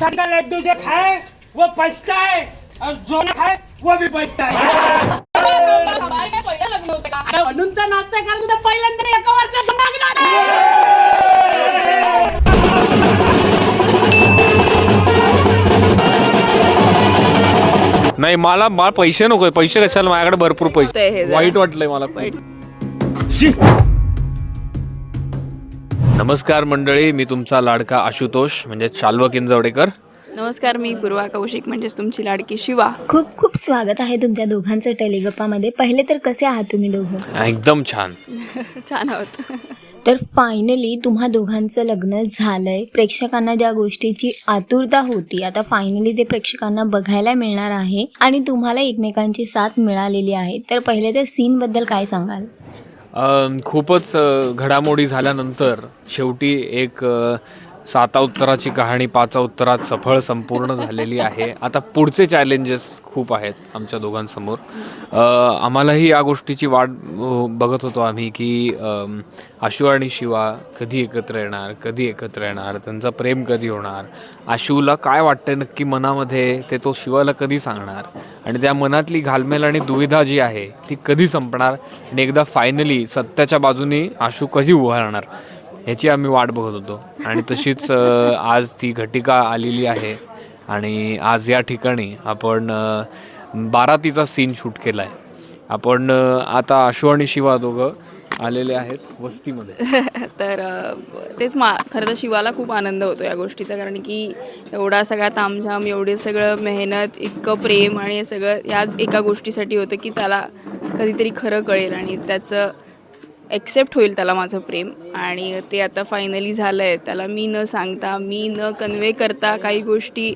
सबका लड्डू जो खाए वो पछता है और जो ना खाए वो भी पछता है म्हणून तर नाचतंय कारण तुझं पहिल्यांदा एका वर्षात मागणार नाही मला मला पैसे नको पैसे कशाला माझ्याकडे भरपूर पैसे. वाईट वाटलंय मला वाईट. शी. नमस्कार मंडळी मी तुमचा लाडका आशुतोष म्हणजे शाल्व किंजवडेकर. नमस्कार मी पूर्वा कौशिक म्हणजेच तुमची लाडकी शिवा. खूप खूप स्वागत आहे तुमच्या दोघांचं टेलिगप्पामध्ये. पहिले तर कसे आहात तुम्ही दोघं? एकदम छान. छान आहोत. तर फायनली तुम्हा दोघांचं लग्न झालंय. प्रेक्षकांना ज्या गोष्टीची आतुरता होती आता फायनली ते प्रेक्षकांना बघायला मिळणार आहे आणि तुम्हाला एकमेकांची साथ मिळालेली आहे. तर पहिले तर सीन बद्दल काय सांगाल? खूपच घडामोडी झाल्यानंतर शेवटी एक साता उत्तराची कहाणी पाचा उत्तरात सफळ संपूर्ण झालेली आहे. आता पुढचे चॅलेंजेस खूप आहेत आमच्या दोघांसमोर. आम्हालाही या गोष्टीची वाट बघत होतो आम्ही की आशू आणि शिवा कधी एकत्र येणार कधी एकत्र येणार त्यांचं प्रेम कधी होणार आशूला काय वाटतं नक्की मनामध्ये ते तो शिवाला कधी सांगणार? आणि त्या मनातली घालमेल आणि दुविधा जी आहे ती कधी संपणार? आणि एकदा फायनली सत्याच्या बाजूने आशू कधी उभा राहणार? ह्याची आम्ही वाट बघत होतो. आणि तशीच आज ती घटिका आलेली आहे. आणि आज या ठिकाणी आपण बारातीचा सीन शूट केला आहे आपण आता आशू आणि शिवा दोघं आलेले आहेत वस्तीमध्ये. तर तेच मा खरं तर शिवाला खूप आनंद होतो या गोष्टीचा कारण की एवढा सगळा तामझाम एवढे सगळं मेहनत इतकं प्रेम आणि हे सगळं ह्याच एका गोष्टीसाठी होतं की त्याला कधीतरी खरं कळेल. आणि त्याचं ॲक्सेप्ट होईल त्याला माझं प्रेम. आणि ते आता फायनली झालं आहे त्याला मी न सांगता मी न कन्वे करता काही गोष्टी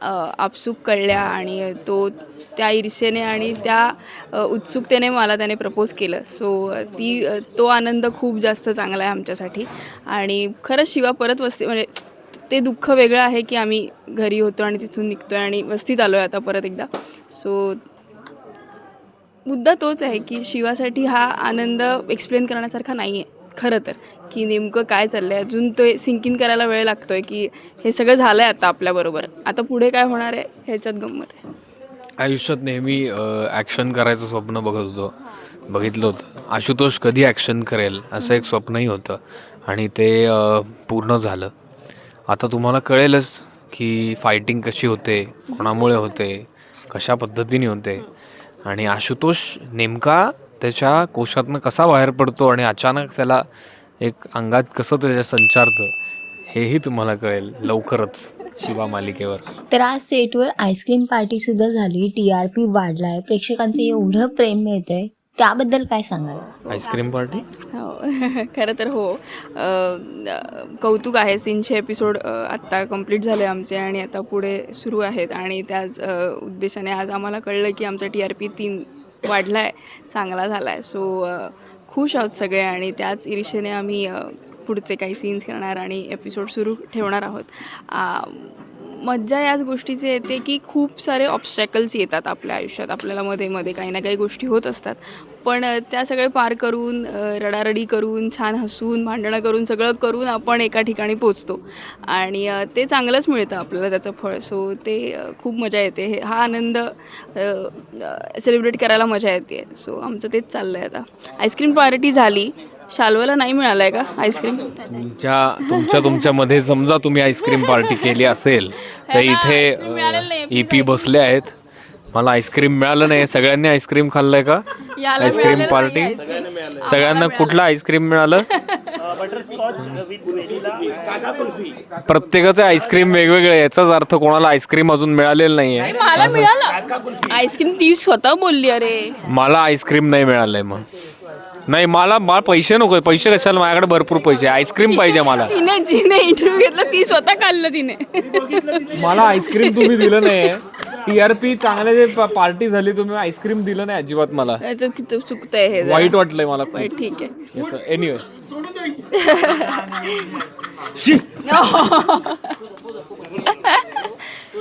आपसूक कळल्या आणि तो त्या ईर्षेने आणि त्या उत्सुकतेने मला त्याने प्रपोज केलं. सो ती तो आनंद खूप जास्त चांगला आहे आमच्यासाठी. आणि खरंच शिवा परत वस्ती म्हणजे ते दुःख वेगळं आहे की आम्ही घरी होतो आणि तिथून निघतो आहे आणि वस्तीत आलो आहे आता परत एकदा. सो मुद्दा तोच आहे की शिवासाठी हा आनंद एक्सप्लेन करण्यासारखा नाही आहे खरं तर. की नेमकं काय चाललं आहे अजून तो सिंकिंग करायला वेळ लागतो आहे की हे सगळं झालं आहे आता आपल्याबरोबर आता पुढे काय होणार आहे ह्याच्यात गंमत आहे. आयुष्यात नेहमी ॲक्शन करायचं स्वप्न बघत होतो. बघितलं होतं. आशुतोष कधी ॲक्शन करेल असं एक स्वप्नही होतं. आणि ते पूर्ण झालं. आता तुम्हाला कळेलच की फायटिंग कशी होते कोणामुळे होते कशा पद्धतीने होते. आणि आशुतोष नेमका त्याच्या कोशातनं कसा बाहेर पडतो आणि अचानक त्याला एक अंगात कसं त्याच्या संचारतं हेही तुम्हाला कळेल लवकरच शिवा मालिकेवर. तर आज सेटवर आईस्क्रीम पार्टी सुद्धा झाली. टी आर पी वाढलाय. प्रेक्षकांचं एवढं प्रेम मिळतंय. त्याबद्दल काय सांगाल? Ice cream party? हो. खरं तर हो. अ, कौतुक आहे तीनशे एपिसोड आत्ता कंप्लीट झाले आमचे आणि आता पुढे सुरू आहेत. आणि त्याच अ, उद्देशाने आज आम्हाला कळलं की आमचा टी आर पी तीन वाढला आहे चांगला झाला आहे सो खुश आहोत सगळे आणि त्याच ईर्षेने आम्ही अ, पुढचे काही सीन्स करणार आणि एपिसोड सुरू ठेवणार आहोत. आ, मज्जा याच गोष्टीची येते की खूप सारे ऑब्स्टॅकल्स येतात आपल्या आयुष्यात. आपल्याला मध्ये मध्ये काही ना काही गोष्टी होत असतात. पण त्या सगळे पार करून रडारडी करून छान हसून भांडणं करून सगळं करून आपण एका ठिकाणी पोचतो. आणि ते चांगलंच मिळतं आपल्याला त्याचं फळ. सो ते खूप मजा येते. हे हा आनंद सेलिब्रेट करायला मजा येते. सो आमचं तेच चाललं आहे आता आईस्क्रीम पार्टी झाली. शाल्वाला नाही मिळालं आहे का आईस्क्रीम? तुमच्या तुमच्या तुमच्यामध्ये समजा तुम्ही आईस्क्रीम पार्टी केली असेल तर इथे ई पी बसले आहेत. मला आईस्क्रीम मिळालं नाही. सगळ्यांनी आईस्क्रीम खाल्लंय का? Ice cream party. सगळ्यांना कुठलं आईस्क्रीम मिळालं? प्रत्येकाचे आईस्क्रीम वेगवेगळे याचाच अर्थ कोणाला आईस्क्रीम अजून मिळालेलं नाहीये. आईस्क्रीम ती स्वतः बोलली अरे. मला आईस्क्रीम नाही मिळालंय मग. नाही मला मला पैसे नको पैसे कशाला? माझ्याकडे भरपूर पैसे आईस्क्रीम पाहिजे मला. तिने जिने इंटरव्ह्यू घेतला ती स्वतः खाल्लं तिने. मला आईस्क्रीम तुम्ही दिलं नाही टीआरपी चांगले जे पार्टी झाली तुम्ही आईस्क्रीम दिलं नाही अजिबात मला. याचं किती चुकतंय हे जरा. वाईट वाटलंय मला ठीक आहे. एनिवे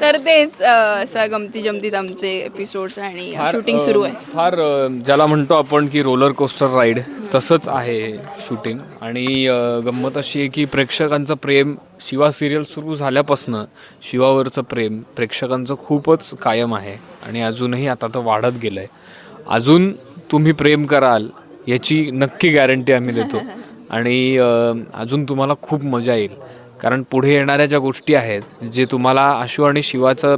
तर तेच असं गमती जमतीत आमचे एपिसोड्स आणि शूटिंग सुरू आहे. फार अ, ज्याला म्हणतो आपण की रोलर कोस्टर राईड तसंच आहे शूटिंग आणि अ, गंमत अशी आहे की प्रेक्षकांचं प्रेम शिवा सिरियल सुरू झाल्यापासनं शिवावरचं प्रेम प्रेक्षकांचं खूपच कायम आहे. आणि अजूनही आता तर वाढत गेलं आहे अजून तुम्ही प्रेम कराल याची नक्की गॅरंटी आम्ही देतो. आणि अ, अजून तुम्हाला खूप मजा येईल. कारण पुढे येणाऱ्या ज्या गोष्टी आहेत जे तुम्हाला आशू आणि शिवाचं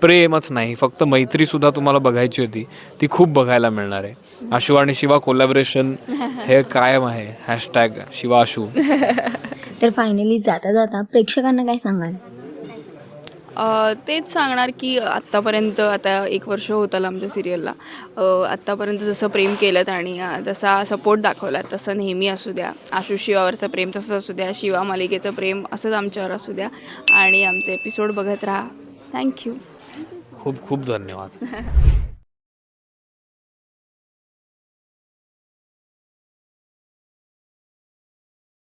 प्रेमच नाही फक्त मैत्रीसुद्धा तुम्हाला बघायची होती ती खूप बघायला मिळणार आहे. आशू आणि शिवा कोलॅबरेशन हे कायम आहे. हॅशटॅग शिवा आशू तर फायनली जाता जाता प्रेक्षकांना काय सांगाल? तेच सांगणार की आत्तापर्यंत आता एक वर्ष होत आलं आमच्या सिरियलला आत्तापर्यंत जसं प्रेम केलं आणि जसा सपोर्ट दाखवला तसं नेहमी असू द्या. आशु शिवावरचं प्रेम तसंच असू द्या शिवा मालिकेचं प्रेम असंच आमच्यावर असू द्या. आणि आमचे एपिसोड बघत राहा. थँक्यू खूप खूप धन्यवाद.